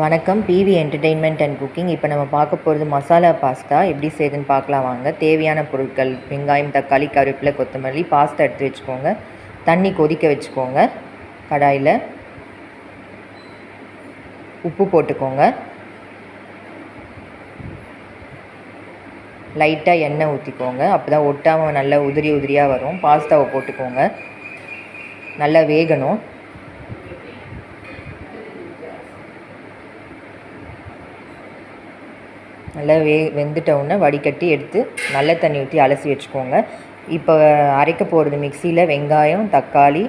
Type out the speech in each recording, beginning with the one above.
வணக்கம். PV entertainment and cooking இப்போ நம்ம பார்க்க போகிறது மசாலா பாஸ்தா. எப்படி செய்யுதுன்னு பார்க்கலாம் வாங்க. தேவையான பொருட்கள் வெங்காயம் தக்காளி கருவேப்பிலை கொத்தமல்லி பாஸ்தா எடுத்து வச்சுக்கோங்க. தண்ணி கொதிக்க வச்சுக்கோங்க. கடாயில் உப்பு போட்டுக்கோங்க. லைட்டாக எண்ணெய் ஊற்றிக்கோங்க அப்போ தான் ஒட்டாமல் நல்லா உதிரி உதிரியாக வரும். பாஸ்தாவை போட்டுக்கோங்க. நல்லா வேகணும். நல்லா வே வெந்துட்டவுடனே வடிகட்டி எடுத்து நல்ல தண்ணி ஊற்றி அலசி வச்சுக்கோங்க. இப்போ அரைக்க போகிறது மிக்சியில் வெங்காயம் தக்காளி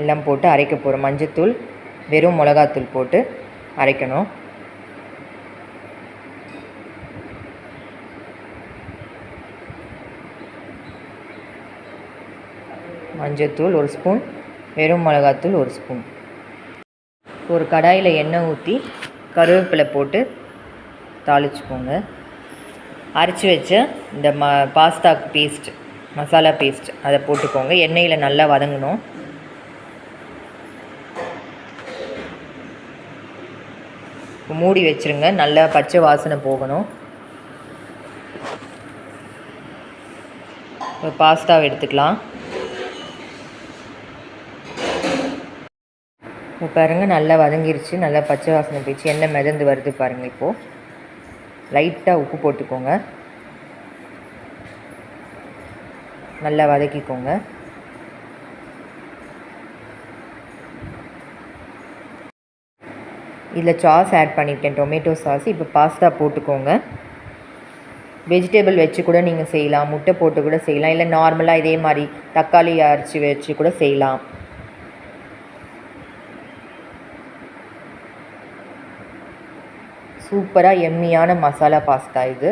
எல்லாம் போட்டு அரைக்க போகிறோம் மஞ்சத்தூள் வெறும் மிளகாத்தூள் போட்டு அரைக்கணும். மஞ்சத்தூள் ஒரு ஸ்பூன் வெறும் மிளகாத்தூள் ஒரு ஸ்பூன். ஒரு கடாயில் எண்ணெய் ஊற்றி கருவேப்பிலை போட்டு தாளிச்சுக்கோங்க. அரைச்சி வச்ச இந்த ம பாஸ்தா பேஸ்ட் மசாலா பேஸ்ட் அதை போட்டுக்கோங்க. எண்ணெயில் நல்லா வதங்கணும். மூடி வச்சுருங்க. நல்லா பச்சை வாசனை போகணும். இப்போ பாஸ்தாவை எடுத்துக்கலாம். இப்போ பாருங்கள் நல்லா வதங்கிருச்சு. நல்லா பச்சை வாசனை போயிடுச்சு. எண்ணெய் மிதந்து வருது பாருங்கள் இப்போது லைட்டாக உப்பு போட்டுக்கோங்க. நல்லா வதக்கிக்கோங்க. இதில் சாஸ் ஆட் பண்ணியிருக்கேன் டொமேட்டோ சாஸ் இப்போ பாஸ்தா போட்டுக்கோங்க. வெஜிடபிள் வச்சு கூட நீங்கள் செய்யலாம். முட்டை போட்டு கூட செய்யலாம். இல்லை நார்மலாக இதே மாதிரி தக்காளி அரைச்சி வச்சு கூட செய்யலாம். சூப்பராக எம்மியான மசாலா பாஸ்தா இது.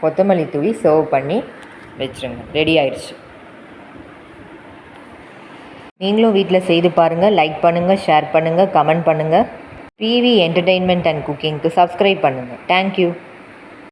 கொத்தமல்லி தூவி சர்வ் பண்ணி வச்சுருங்க. ரெடி ஆயிடுச்சு. நீங்களும் வீட்டில் செய்து பாருங்கள் லைக் பண்ணுங்கள் ஷேர் பண்ணுங்கள் கமெண்ட் பண்ணுங்கள் பிவி என்டர்டெயின்மெண்ட் அண்ட் குக்கிங்க்கு சப்ஸ்கிரைப் பண்ணுங்கள் தேங்க்யூ